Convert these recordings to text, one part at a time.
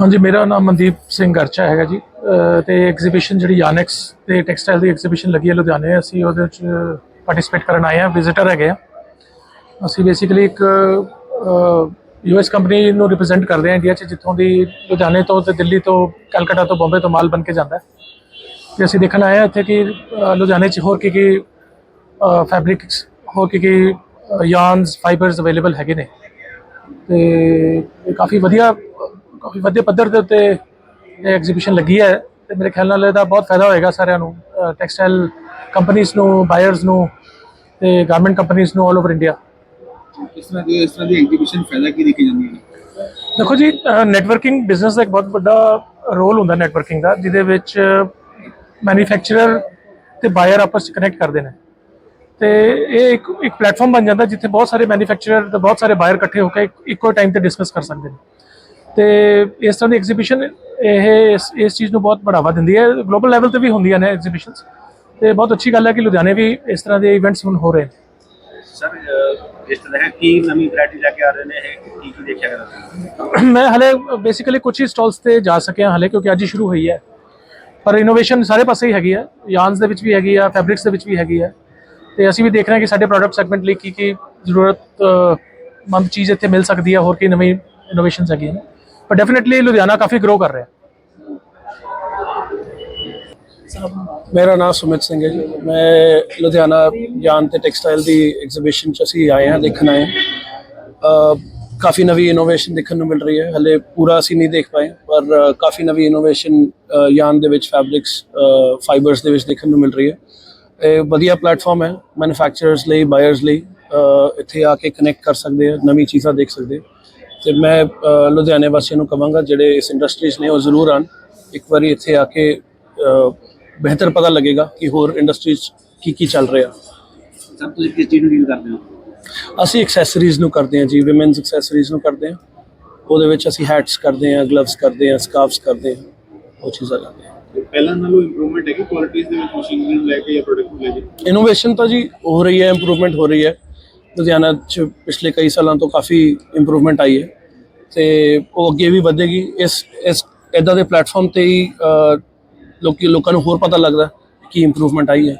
ਹਾਂਜੀ, ਮੇਰਾ ਨਾਮ ਮਨਦੀਪ ਸਿੰਘ ਗਰਚਾ ਹੈਗਾ ਜੀ। ਅਹ ਤੇ ਐਗਜ਼ੀਬਿਸ਼ਨ ਜਿਹੜੀ ਯਾਨੈਕਸ ਤੇ ਟੈਕਸਟਾਈਲ ਦੀ ਐਗਜ਼ੀਬਿਸ਼ਨ ਲੱਗੀ ਹੈ ਲੁਧਿਆਣੇ। ਅਸੀਂ ਉਹਦੇ ਵਿੱਚ ਪਾਰਟਿਸਿਪੇਟ ਕਰਨ ਆਏ ਹਾਂ ਵਿਜ਼ਿਟਰ ਹੈਗੇ ਆ ਅਸੀਂ ਬੇਸਿਕਲੀ ਇੱਕ ਯੂਐਸ ਕੰਪਨੀ ਨੂੰ ਰਿਪਰੈਜ਼ੈਂਟ ਕਰਦੇ ਹਾਂ ਇੰਡੀਆ 'ਚ, ਜਿੱਥੋਂ ਦੀ ਲੁਧਿਆਣੇ ਤੋਂ ਤੇ ਦਿੱਲੀ ਤੋਂ, ਕਲਕੱਤਾ ਤੋਂ, ਬੰਬੇ ਤੋਂ ਮਾਲ ਬਣ ਕੇ ਜਾਂਦਾ ਹੈ। ਤੇ ਅਸੀਂ ਦੇਖਣ ਆਏ ਹਾਂ ਇੱਥੇ ਕਿ ਲੁਧਿਆਣੇ 'ਚ ਹੋਰ ਕੀ ਕੀ ਫੈਬਰਿਕਸ ਹੋਰ ਕੀ ਕੀ ਯਾਰਨਸ ਫਾਈਬਰਸ ਅਵੇਲੇਬਲ ਹੈਗੇ ਨੇ। ਤੇ ਕਾਫੀ ਵਧੀਆ ਕਾਫੀ ਵਧੀਆ ਪੱਧਰ ਦੇ ਉੱਤੇ ਐਗਜ਼ੀਬਿਸ਼ਨ ਲੱਗੀ ਹੈ ਤੇ ਮੇਰੇ ਖਿਆਲ ਨਾਲ ਇਹਦਾ ਬਹੁਤ ਫਾਇਦਾ ਹੋਏਗਾ ਸਾਰਿਆਂ ਨੂੰ ਟੈਕਸਟਾਈਲ ਕੰਪਨੀਆਂ ਨੂੰ ਬਾਇਰਸ ਨੂੰ ਤੇ ਗਾਰਮੈਂਟ ਕੰਪਨੀਆਂ ਨੂੰ ਆਲ ਓਵਰ ਇੰਡੀਆ ਇਸ ਤਰ੍ਹਾਂ ਦੀ ਇਸ ਤਰ੍ਹਾਂ ਦੀ ਐਗਜ਼ੀਬਿਸ਼ਨ ਫਾਇਦਾ ਕੀ ਦੇਖੀ ਜਾਂਦੀ ਹੈ? ਦੇਖੋ ਜੀ ਨੈਟਵਰਕਿੰਗ ਬਿਜ਼ਨਸ ਦਾ ਇੱਕ ਬਹੁਤ ਵੱਡਾ ਰੋਲ ਹੁੰਦਾ ਨੈਟਵਰਕਿੰਗ ਦਾ ਜਿਹਦੇ ਵਿੱਚ ਮੈਨੂਫੈਕਚਰਰ ਤੇ ਬਾਇਰ ਆਪਸ ਵਿੱਚ ਕਨੈਕਟ ਕਰਦੇ ਨੇ। ਤੇ ਇਹ ਇੱਕ ਇੱਕ ਪਲੇਟਫਾਰਮ ਬਣ ਜਾਂਦਾ ਜਿੱਥੇ ਬਹੁਤ ਸਾਰੇ ਮੈਨੂਫੈਕਚਰਰ ਤੇ ਬਹੁਤ ਸਾਰੇ ਬਾਇਰ ਇਕੱਠੇ ਹੋ ਕੇ ਇੱਕੋ ਟਾਈਮ ਤੇ ਡਿਸਕਸ ਕਰ ਸਕਦੇ ਨੇ। ਤੇ ਇਸ ਤਰ੍ਹਾਂ ਦੀ ਐਗਜ਼ੀਬਿਸ਼ਨ ਇਹ ਇਸ ਇਸ ਚੀਜ਼ ਨੂੰ ਬਹੁਤ ਬੜਾਵਾ ਦਿੰਦੀ ਹੈ। ਗਲੋਬਲ ਲੈਵਲ ਤੇ ਵੀ ਹੁੰਦੀਆਂ ਨੇ ਐਗਜ਼ੀਬਿਸ਼ਨਸ ਤੇ ਬਹੁਤ ਅੱਛੀ ਗੱਲ ਹੈ ਕਿ ਲੁਧਿਆਣੇ ਵੀ ਇਸ ਤਰ੍ਹਾਂ ਦੇ ਇਵੈਂਟਸ ਹੁਣ ਹੋ ਰਹੇ ਨੇ। ਸਰ ਇਸ ਤਰ੍ਹਾਂ ਹੈ ਕੀ ਨਵੀਂ ਵੈਰਾਈਟੀ ਲੈ ਕੇ ਆ ਰਹੇ ਨੇ? ਇਹ ਕੀ ਕੀ ਦੇਖਿਆ ਕਰ ਮੈਂ ਹਲੇ ਬੇਸਿਕਲੀ ਕੁਝ ਹੀ ਸਟਾਲਸ ਤੇ ਜਾ ਸਕਿਆ ਹਲੇ ਕਿਉਂਕਿ ਅੱਜ ਹੀ ਸ਼ੁਰੂ ਹੋਈ ਹੈ। ਪਰ ਇਨੋਵੇਸ਼ਨ ਸਾਰੇ ਪਾਸੇ ਹੀ ਹੈਗੀ ਹੈ। ਯਾਰਨਸ ਦੇ ਵਿੱਚ ਵੀ ਹੈਗੀ ਆ ਫੈਬਰਿਕਸ ਦੇ ਵਿੱਚ ਵੀ ਹੈਗੀ ਹੈ। ਤੇ ਅਸੀਂ ਵੀ ਦੇਖ ਰਹੇ ਹਾਂ ਕਿ ਸਾਡੇ ਪ੍ਰੋਡਕਟ ਸੈਗਮੈਂਟ ਲਈ ਕੀ ਕੀ ਜ਼ਰੂਰਤ ਮੰਦ ਚੀਜ਼ ਇੱਥੇ ਮਿਲ ਸਕਦੀ ਹੈ ਹੋਰ ਕੀ ਨਵੀਂ ਇਨੋਵੇਸ਼ਨਸ ਹੈਗੀਆਂ ਨੇ। ਪਰ ਡੈਫੀਨਿਟਲੀ ਲੁਧਿਆਣਾ ਕਾਫੀ ਗਰੋ ਕਰ ਰਿਹਾ ਹੈ ਮੇਰਾ ਨਾਮ ਸੁਮਿਤ ਸਿੰਘ ਹੈ ਜੀ ਮੈਂ ਲੁਧਿਆਣਾ ਯਾਨ ਤੇ ਟੈਕਸਟਾਈਲ ਦੀ ਐਗਜ਼ੀਬਿਸ਼ਨ ਚ ਅਸੀਂ ਆਏ ਹਾਂ ਦੇਖਣ ਆਏ ਕਾਫੀ ਨਵੀਂ ਇਨੋਵੇਸ਼ਨ ਦੇਖਣ ਨੂੰ ਮਿਲ ਰਹੀ ਹੈ ਹਲੇ ਪੂਰਾ ਅਸੀਂ ਨਹੀਂ ਦੇਖ ਪਾਏ ਪਰ ਕਾਫੀ ਨਵੀਂ ਇਨੋਵੇਸ਼ਨ ਯਾਨ ਦੇ ਵਿੱਚ ਫੈਬਰਿਕਸ ਫਾਈਬਰਸ ਦੇ ਵਿੱਚ ਦੇਖਣ ਨੂੰ ਮਿਲ ਰਹੀ ਹੈ ਇਹ ਵਧੀਆ ਪਲੇਟਫਾਰਮ ਹੈ ਮੈਨੂਫੈਕਚਰਰਸ ਲਈ ਬਾਇਰਸ ਲਈ ਇੱਥੇ ਆ ਕੇ ਕਨੈਕਟ ਕਰ ਸਕਦੇ ਆ ਨਵੀਂ ਚੀਜ਼ਾਂ ਦੇਖ ਸਕਦੇ ਆ। ਤੇ ਮੈਂ ਲੁਧਿਆਣੇ ਵਾਸੀਆਂ ਨੂੰ ਕਹਾਂਗਾ ਜਿਹੜੇ ਇਸ ਇੰਡਸਟਰੀ 'ਚ ਨੇ ਉਹ ਜ਼ਰੂਰ ਆਣ ਇੱਕ ਵਾਰੀ ਇੱਥੇ ਆ ਕੇ ਬਿਹਤਰ ਪਤਾ ਲੱਗੇਗਾ ਕਿ ਹੋਰ ਇੰਡਸਟਰੀਜ਼ ਕੀ ਕੀ ਚੱਲ ਰਿਹਾ। ਸਰ ਤੁਸੀਂ ਕਿਸ ਚੀਜ਼ ਨੂੰ ਡੀਲ ਕਰਦੇ ਹੋ? ਅਸੀਂ ਐਕਸੈਸਰੀਜ਼ ਨੂੰ ਕਰਦੇ ਹਾਂ ਜੀ ਔਮਨਸ ਐਕਸੈਸਰੀਜ਼ ਨੂੰ ਕਰਦੇ ਹਾਂ। ਉਹਦੇ ਵਿੱਚ ਅਸੀਂ ਹੈਟਸ ਕਰਦੇ ਹਾਂ ਗਲਵਸ ਕਰਦੇ ਹਾਂ ਸਕਾਰਫਸ ਕਰਦੇ ਹਾਂ ਉਹ ਚੀਜ਼ਾਂ ਕਰਦੇ ਹਾਂ। ਪਹਿਲਾਂ ਨਾਲੋਂ ਇੰਪਰੂਵਮੈਂਟ ਹੈਗੀ ਕੁਆਲਿਟੀਜ਼ ਦੇ ਵਿੱਚ ਮਸ਼ੀਨਰੀ ਨੂੰ ਲੈ ਕੇ ਜਾਂ ਪ੍ਰੋਡਕਟ ਨੂੰ ਲੈ ਕੇ? ਇਨੋਵੇਸ਼ਨ ਤਾਂ ਜੀ ਹੋ ਰਹੀ ਹੈ ਇੰਪਰੂਵਮੈਂਟ ਹੋ ਰਹੀ ਹੈ। ਲੁਧਿਆਣਾ ਚ ਪਿਛਲੇ ਕਈ ਸਾਲਾਂ ਤੋਂ ਕਾਫੀ ਇੰਪਰੂਵਮੈਂਟ ਆਈ ਹੈ ਤੇ ਉਹ ਅੱਗੇ ਵੀ ਵਧੇਗੀ। ਇਸ ਇਸ ਇਦਾਂ ਦੇ ਪਲੇਟਫਾਰਮ ਤੇ ਹੀ ਲੋਕੀ ਲੋਕਾਂ ਨੂੰ ਹੋਰ ਪਤਾ ਲੱਗਦਾ ਕਿ ਇੰਪਰੂਵਮੈਂਟ ਆਈ ਹੈ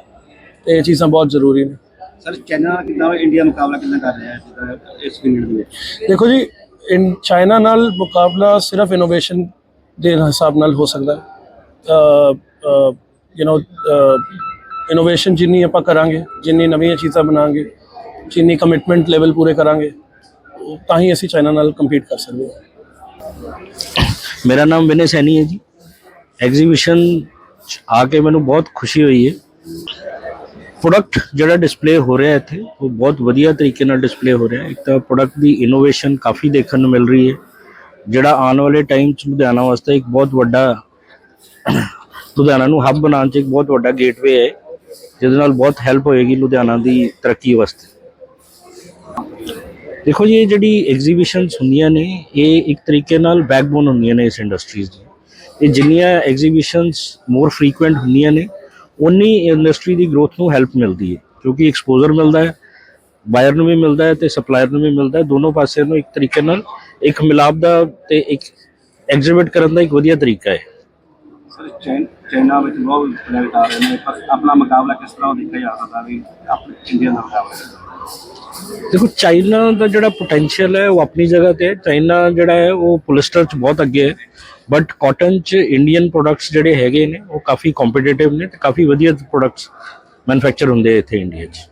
ਤੇ ਇਹ ਚੀਜ਼ਾਂ ਬਹੁਤ ਜ਼ਰੂਰੀ ਨੇ। ਸਰ ਚਾਈਨਾ ਕਿੰਨਾ ਇੰਡੀਆ ਮੁਕਾਬਲਾ ਕਿੰਨਾ ਕਰ ਰਿਹਾ ਹੈ ਇਸ ਫੀਲਡ ਦੇ ਵਿੱਚ? ਦੇਖੋ ਜੀ ਇਨ ਚਾਈਨਾ ਨਾਲ ਮੁਕਾਬਲਾ ਸਿਰਫ ਇਨੋਵੇਸ਼ਨ ਦੇ ਹਿਸਾਬ ਨਾਲ ਹੋ ਸਕਦਾ ਯੂ نو ਇਨੋਵੇਸ਼ਨ ਜਿੰਨੀ ਆਪਾਂ ਕਰਾਂਗੇ ਜਿੰਨੀ ਨਵੀਆਂ ਚੀਜ਼ਾਂ ਬਣਾਵਾਂਗੇ ਚੀਨੀ ਕਮਿਟਮੈਂਟ ਲੈਵਲ ਪੂਰੇ ਕਰਾਂਗੇ, ਤਾਂ ਹੀ ਅਸੀਂ ਚਾਈਨਾ ਨਾਲ ਕੰਪੀਟ ਕਰ ਸਕਦੇ ਹਾਂ। ਮੇਰਾ ਨਾਮ ਵਿਨੇ ਸੈਣੀ ਹੈ ਜੀ। ਐਗਜ਼ੀਬਿਸ਼ਨ 'ਚ ਆ ਕੇ ਮੈਨੂੰ ਬਹੁਤ ਖੁਸ਼ੀ ਹੋਈ ਹੈ। ਪ੍ਰੋਡਕਟ ਜਿਹੜਾ ਡਿਸਪਲੇ ਹੋ ਰਿਹਾ ਇੱਥੇ, ਉਹ ਬਹੁਤ ਵਧੀਆ ਤਰੀਕੇ ਨਾਲ ਡਿਸਪਲੇ ਹੋ ਰਿਹਾ ਇੱਕ ਤਾਂ ਪ੍ਰੋਡਕਟ ਦੀ ਇਨੋਵੇਸ਼ਨ ਕਾਫੀ ਦੇਖਣ ਨੂੰ ਮਿਲ ਰਹੀ ਹੈ। ਜਿਹੜਾ ਆਉਣ ਵਾਲੇ ਟਾਈਮ 'ਚ ਲੁਧਿਆਣਾ ਵਾਸਤੇ ਇੱਕ ਬਹੁਤ ਵੱਡਾ, ਲੁਧਿਆਣਾ ਨੂੰ ਹੱਬ ਬਣਾਉਣ 'ਚ ਇੱਕ ਬਹੁਤ ਵੱਡਾ ਗੇਟਵੇ ਹੈ। ਜਿਹਦੇ ਨਾਲ ਬਹੁਤ ਹੈਲਪ ਹੋਏਗੀ ਲੁਧਿਆਣਾ ਦੀ ਤਰੱਕੀ ਵਾਸਤੇ। ਦੇਖੋ ਜੀ, ਇਹ ਜਿਹੜੀ ਐਗਜ਼ੀਬਿਸ਼ਨਸ ਹੁੰਦੀਆਂ ਨੇ, ਇਹ ਇੱਕ ਤਰੀਕੇ ਨਾਲ ਬੈਕਬੋਨ ਹੁੰਦੀਆਂ ਨੇ ਇਸ ਇੰਡਸਟਰੀਜ਼ ਦੀ। ਇਹ ਜਿੰਨੀਆਂ ਐਗਜ਼ੀਬਿਸ਼ਨਸ ਮੋਰ ਫ੍ਰੀਕੁਐਂਟ ਹੁੰਦੀਆਂ ਨੇ ਉਨੀ ਇੰਡਸਟਰੀ ਦੀ ਗਰੋਥ ਨੂੰ ਹੈਲਪ ਮਿਲਦੀ ਹੈ, ਕਿਉਂਕਿ ਐਕਸਪੋਜ਼ਰ ਮਿਲਦਾ ਹੈ ਬਾਇਰ ਨੂੰ ਵੀ ਮਿਲਦਾ ਹੈ ਤੇ ਸਪਲਾਇਰ ਨੂੰ ਵੀ ਮਿਲਦਾ ਹੈ। ਦੋਨੋਂ ਪਾਸੇ ਨੂੰ ਇੱਕ ਤਰੀਕੇ ਨਾਲ ਇੱਕ ਮਿਲਾਪ ਦਾ ਤੇ ਇੱਕ ਐਗਜੀਬਿਟ ਕਰਨ ਦਾ ਇੱਕ ਵਧੀਆ ਤਰੀਕਾ ਹੈ। ਚਾਈਨਾ ਵਿੱਚ ਬਹੁਤ ਪ੍ਰੋਡਕਟ ਆ ਰਹੇ ਨੇ, ਪਰ ਆਪਣਾ ਮੁਕਾਬਲਾ ਕਿਸ ਤਰ੍ਹਾਂ ਦੇਖਿਆ ਜਾ ਸਕਦਾ ਵੀ ਆਪਣੇ ਇੰਡੀਆ ਦਾ ਮੁਕਾਬਲਾ? ਦੇਖੋ, ਚਾਈਨਾ ਦਾ ਜਿਹੜਾ ਪੋਟੈਂਸ਼ੀਅਲ ਹੈ, ਉਹ ਆਪਣੀ ਜਗ੍ਹਾ ਤੇ ਹੈ। ਚਾਈਨਾ ਜਿਹੜਾ ਹੈ, ਉਹ ਪੋਲਿਸਟਰ ਚ ਬਹੁਤ ਅੱਗੇ ਹੈ। ਬਟ ਕਾਟਨ ਚ ਇੰਡੀਅਨ ਪ੍ਰੋਡਕਟਸ ਜਿਹੜੇ ਹੈਗੇ ਨੇ, ਉਹ ਕਾਫੀ ਕੰਪੀਟੀਟਿਵ ਨੇ ਤੇ ਕਾਫੀ ਵਧੀਆ ਪ੍ਰੋਡਕਟਸ ਮੈਨੂਫੈਕਚਰ ਹੁੰਦੇ ਇੱਥੇ ਇੰਡੀਆ 'ਚ।